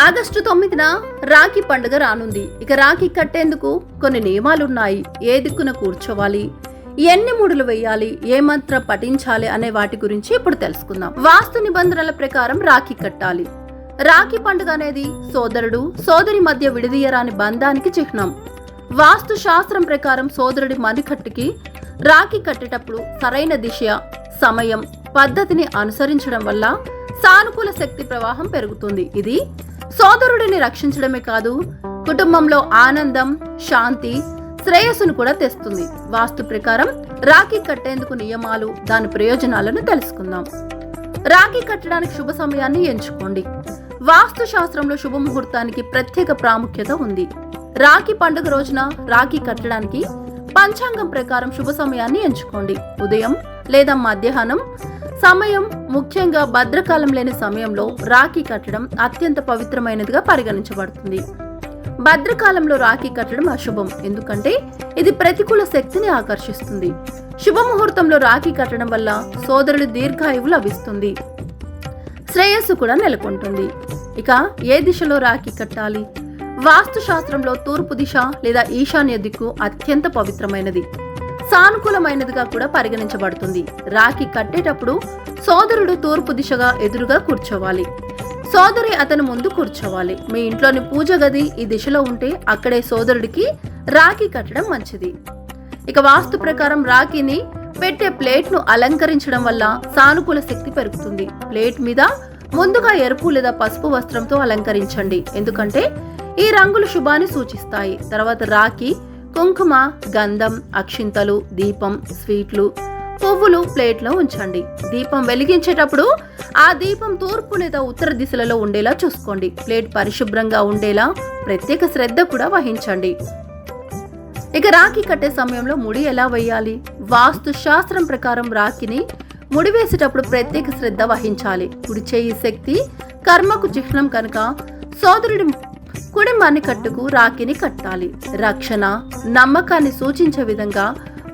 August తొమ్మిదిన రాఖీ పండుగ రానుంది. ఇక రాఖీ కట్టేందుకు కొన్ని నియమాలున్నాయి. ఏ దిక్కున కూర్చోవాలి? ఎన్ని ముడులు వేయాలి? ఏ మంత్రం పఠించాలి అనే వాటి గురించి ఇప్పుడు తెలుసుకుందాం. వాస్తు నిబంధనల ప్రకారం రాఖీ కట్టాలి. రాఖీ పండుగ అనేది సోదరుడు సోదరి మధ్య విడదీయరాని బంధానికి చిహ్నం. వాస్తు శాస్త్రం ప్రకారం సోదరుడి మణికట్టుకి రాఖీ కట్టేటప్పుడు సరైన దిశ సమయం పద్ధతిని అనుసరించడం వల్ల సానుకూల శక్తి ప్రవాహం పెరుగుతుంది. ఇది సోదరుడిని రక్షించడమే కాదు కుటుంబంలో ఆనందం శాంతి శ్రేయస్సును కూడా తెస్తుంది. వాస్తు ప్రకారం రాఖీ కట్టేందుకు నియమాలు దాని ప్రయోజనాలను తెలుసుకుందాం. రాఖీ కట్టడానికి శుభ సమయాన్ని ఎంచుకోండి. వాస్తు శాస్త్రంలో శుభముహూర్తానికి ప్రత్యేక ప్రాముఖ్యత ఉంది. రాఖీ పండుగ రోజున రాఖీ కట్టడానికి పంచాంగం ప్రకారం శుభ సమయాన్ని ఎంచుకోండి. ఉదయం లేదా మధ్యాహ్నం సమయం ముఖ్యంగా భద్రకాలం లేని సమయంలో రాఖీ కట్టడం అత్యంత పవిత్రమైనదిగా పరిగణించబడుతుంది. భద్రకాలంలో రాఖీ కట్టడం అశుభం ఎందుకంటే ఇది ప్రతికూల శక్తిని ఆకర్షిస్తుంది. శుభముహూర్తంలో రాఖీ కట్టడం వల్ల సోదరుడు దీర్ఘాయువు లభిస్తుంది. శ్రేయస్సు కూడా నెలకొంటుంది. ఇక ఏ దిశలో రాఖీ కట్టాలి? వాస్తు శాస్త్రంలో తూర్పు దిశ లేదా ఈశాన్య దిక్కు అత్యంత పవిత్రమైనది. సానుకూలమైనదిగా కూడా పరిగణించబడుతుంది. రాఖీ కట్టేటప్పుడు సోదరుడు తూర్పు దిశగా ఎదురుగా కూర్చోవాలి. సోదరి అతని ముందు కూర్చోవాలి. మీ ఇంట్లోని పూజ గది ఈ దిశలో ఉంటే అక్కడే సోదరుడికి రాఖీ కట్టడం మంచిది. ఇక వాస్తు ప్రకారం రాఖీని పెట్టే ప్లేట్ను అలంకరించడం వల్ల సానుకూల శక్తి పెరుగుతుంది. ప్లేట్ మీద ముందుగా ఎరుపు లేదా పసుపు వస్త్రంతో అలంకరించండి. ఎందుకంటే ఈ రంగులు శుభాన్ని సూచిస్తాయి. తర్వాత రాఖీ కుంకుమ గంధం అక్షింతలు దీపం స్వీట్లు పువ్వులు ప్లేట్లో ఉంచండి. దీపం వెలిగించేటప్పుడు ఆ దీపం తూర్పు లేదా ఉత్తర దిశలలో ఉండేలా చూసుకోండి. ప్లేట్ పరిశుభ్రంగా ఉండేలా ప్రత్యేక శ్రద్ధ కూడా వహించండి. ఇక రాఖీ కట్టే సమయంలో ముడి ఎలా వేయాలి? వాస్తు శాస్త్రం ప్రకారం రాఖీని ముడి వేసేటప్పుడు ప్రత్యేక శ్రద్ధ వహించాలి. కుడి చేయి శక్తి కర్మకు చిహ్నం కనుక సోదరుడి కుడి మణికట్టుకు రాఖీని కట్టాలి. రక్షణ నమ్మకాన్ని సూచించే విధంగా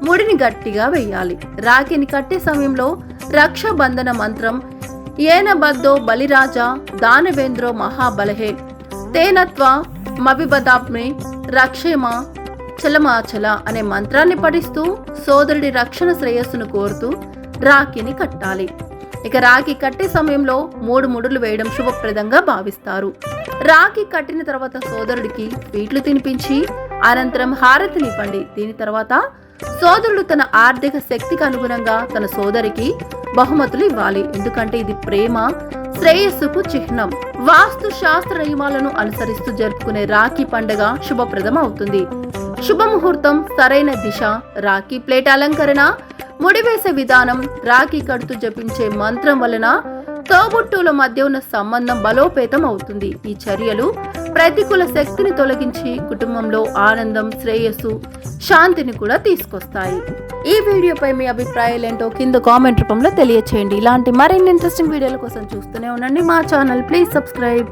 ముడిని గట్టిగా వేయాలి రాఖీని కట్టే సమయంలో రక్షాబంధన మంత్రం ఏనబద్దో బలిరాజా దానవేంద్రో మహాబలహే తేనత్వ మభిబదాప్ని రక్షేమ చలమాచల అనే మంత్రాన్ని పఠిస్తూ సోదరుడి రక్షణ శ్రేయస్సును కోరుతూ రాఖీని కట్టాలి. ఇక రాఖీ కట్టే సమయంలో మూడు ముడులు వేయడం శుభప్రదంగా భావిస్తారు. రాఖీ కట్టిన తర్వాత సోదరుడికి స్వీట్లు తినిపించి అనంతరం హారతినివ్వండి దీని తర్వాత సోదరుడు తన ఆర్థిక శక్తికి అనుగుణంగా తన సోదరికి బహుమతులు ఇవ్వాలి. ఎందుకంటే ఇది ప్రేమ శ్రేయస్సుకు చిహ్నం. వాస్తు శాస్త్ర నియమాలను అనుసరిస్తూ జరుపుకునే రాఖీ పండుగ శుభప్రదం అవుతుంది శుభముహూర్తం సరైన దిశ రాఖీ ప్లేట్ అలంకరణ ముడివేసే విధానం రాఖీ కడుతూ జపించే మంత్రం వలన తోబుట్టువుల మధ్య ఉన్న సంబంధం బలోపేతం అవుతుంది. ఈ చర్యలు ప్రతికూల శక్తిని తొలగించి కుటుంబంలో ఆనందం శ్రేయస్సు శాంతిని కూడా తీసుకొస్తాయి. ఈ వీడియోపై మీ అభిప్రాయాలు ఏంటో కింద కామెంట్ రూపంలో తెలియచేయండి. ఇలాంటి మరిన్ని ఇంట్రెస్టింగ్ వీడియోల కోసం చూస్తూనే ఉండండి. మా ఛానల్ ప్లీజ్ సబ్స్క్రైబ్.